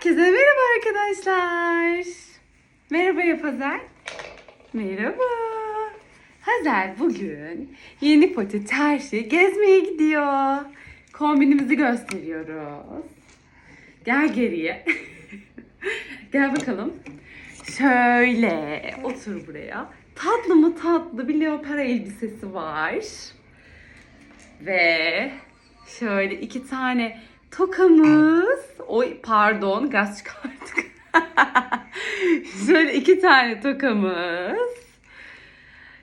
Herkese merhaba arkadaşlar. Merhaba yap Hazer. Merhaba. Hazer bugün yeni poti çarşı gezmeye gidiyor. Kombinimizi gösteriyoruz. Gel geriye. Gel bakalım. Şöyle otur buraya. Tatlı mı tatlı bir leopar elbisesi var. Ve şöyle iki tane tokamız. Oy pardon gaz çıkarttık. şöyle iki tane tokamız.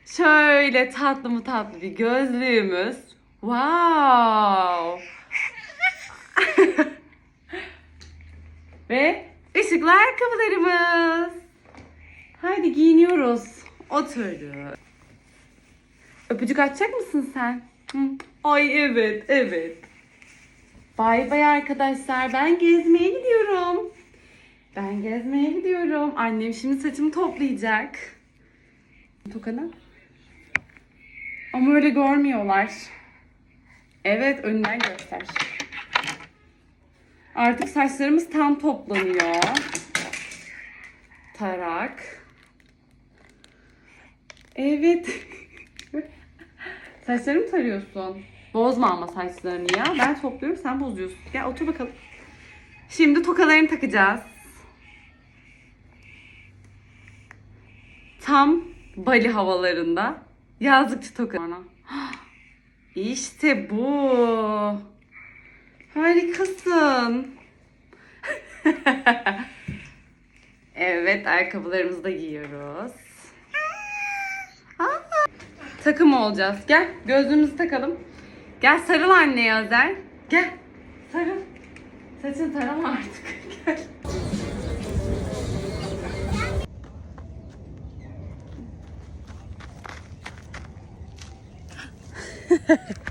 Şöyle tatlı mı tatlı bir gözlüğümüz. Wow. Ve ışıklı ayakkabılarımız. Haydi giyiniyoruz. Oturuyoruz. Öpücük atacak mısın sen? Hı? Ay evet, evet. Bay bay arkadaşlar. Ben gezmeye gidiyorum. Ben gezmeye gidiyorum. Annem şimdi saçımı toplayacak. Tokanı. Ama öyle görmüyorlar. Evet, önden göster. Artık saçlarımız tam toplanıyor. Tarak. Evet. Saçlarımı mı tarıyorsun? Bozma ama saçlarını ya. Ben topluyorum sen bozuyorsun. Gel otur bakalım. Şimdi tokalarını takacağız. Tam Bali havalarında. Yazlıkçı toka. İşte bu. Harikasın. evet ayakkabılarımızı da giyiyoruz. Aa, takım olacağız. Gel gözlüğümüzü takalım. Gel sarıl anneye Özer. Gel sarıl. Saçını tarama artık. Gel.